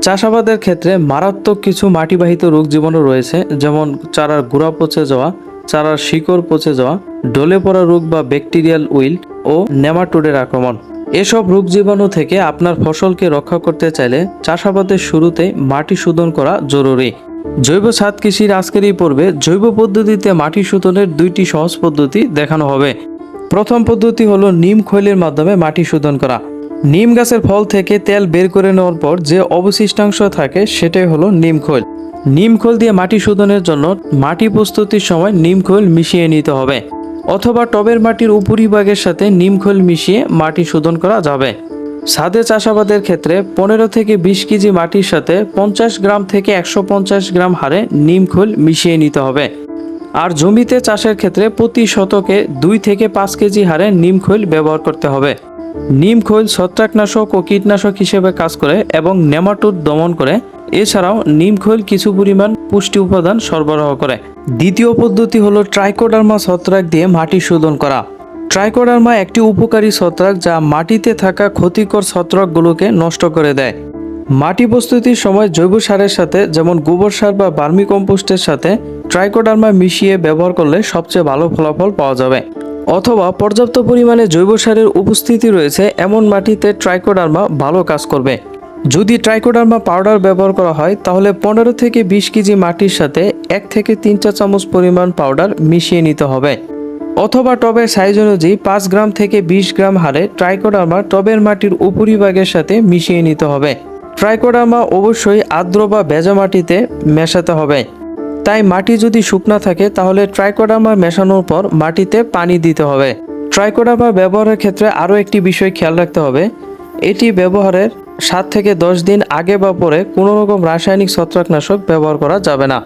চাষাবাদের ক্ষেত্রে মারাত্মক কিছু মাটিবাহিত রোগ জীবাণু রয়েছে, যেমন চারার গোড়া পচে যাওয়া, চারার শিকড় পচে যাওয়া, ডলে পড়া রোগ বা ব্যাকটেরিয়াল উইল ও নেমাটোডের আক্রমণ। এসব রোগ জীবাণু থেকে আপনার ফসলকে রক্ষা করতে চাইলে চাষাবাদের শুরুতে মাটি শোধন করা জরুরি। জৈব সাত কৃষির আজকের এই পর্বে জৈব পদ্ধতিতে মাটি শোধনের দুইটি সহজ পদ্ধতি দেখানো হবে। প্রথম পদ্ধতি হলো নিম খৈলের মাধ্যমে মাটি শোধন করা। নিম গাছের ফল থেকে তেল বের করে নেওয়ার পর যে অবশিষ্টাংশ থাকে, সেটাই হলো নিম খৈল। দিয়ে মাটি শোধনের জন্য মাটি প্রস্তুতির সময় নিম খৈল মিশিয়ে নিতে হবে। অথবা টবের মাটির উপরিভাগের সাথে নিম খৈল মিশিয়ে মাটি শোধন করা যাবে। ছাদে চাষাবাদের ক্ষেত্রে পনেরো থেকে বিশ কেজি মাটির সাথে পঞ্চাশ গ্রাম থেকে একশো পঞ্চাশ গ্রাম হারে নিম খৈল মিশিয়ে নিতে হবে। আর জমিতে চাষের ক্ষেত্রে প্রতি শতকে দুই থেকে পাঁচ কেজি হারে নিম খৈল ব্যবহার করতে হবে। নিম খৈল ছত্রাকনাশক ও কীটনাশক হিসেবে কাজ করে এবং নেমাটোড দমন করে। এছাড়াও নিম খৈল কিছু পরিমাণ পুষ্টি উপাদান সরবরাহ করে। দ্বিতীয় পদ্ধতি হলো ট্রাইকোডার্মা ছত্রাক দিয়ে মাটি শোধন করা। ট্রাইকোডার্মা একটি উপকারী ছত্রাক যা মাটিতে থাকা ক্ষতিকর ছত্রাকগুলোকে নষ্ট করে দেয়। মাটি প্রস্তুতির সময় জৈব সারের সাথে, যেমন গোবর সার বা বার্মি কম্পোস্টের সাথে, ট্রাইকোডার্মা মিশিয়ে ব্যবহার করলে সবচেয়ে ভালো ফলাফল পাওয়া যাবে। অথবা পর্যাপ্ত পরিমাণে জৈব সারের উপস্থিতি রয়েছে, এমন মাটিতে ট্রাইকোডার্মা ভালো কাজ করবে। যদি ট্রাইকোডার্মা পাউডার ব্যবহার করা হয়, তাহলে পনেরো থেকে বিশ কেজি মাটির সাথে এক থেকে তিন চা চামচ পরিমাণ পাউডার মিশিয়ে নিতে হবে। অথবা টবের সাইজ অনুযায়ী পাঁচ গ্রাম থেকে বিশ গ্রাম হারে ট্রাইকোডার্মা টবের মাটির উপরিভাগের সাথে মিশিয়ে নিতে হবে। ট্রাইকোডার্মা অবশ্যই আর্দ্র বা ভেজা মাটিতে মেশাতে হবে। তাই মাটি যদি শুকনা থাকে, তাহলে ট্রাইকোডামা মেশানোর পর মাটিতে পানি দিতে হবে। ট্রাইকোডামা ব্যবহারের ক্ষেত্রে আরও একটি বিষয় খেয়াল রাখতে হবে। এটি ব্যবহারের সাত থেকে দশ দিন আগে বা পরে কোনো রকম রাসায়নিক ছত্রাকনাশক ব্যবহার করা যাবে না।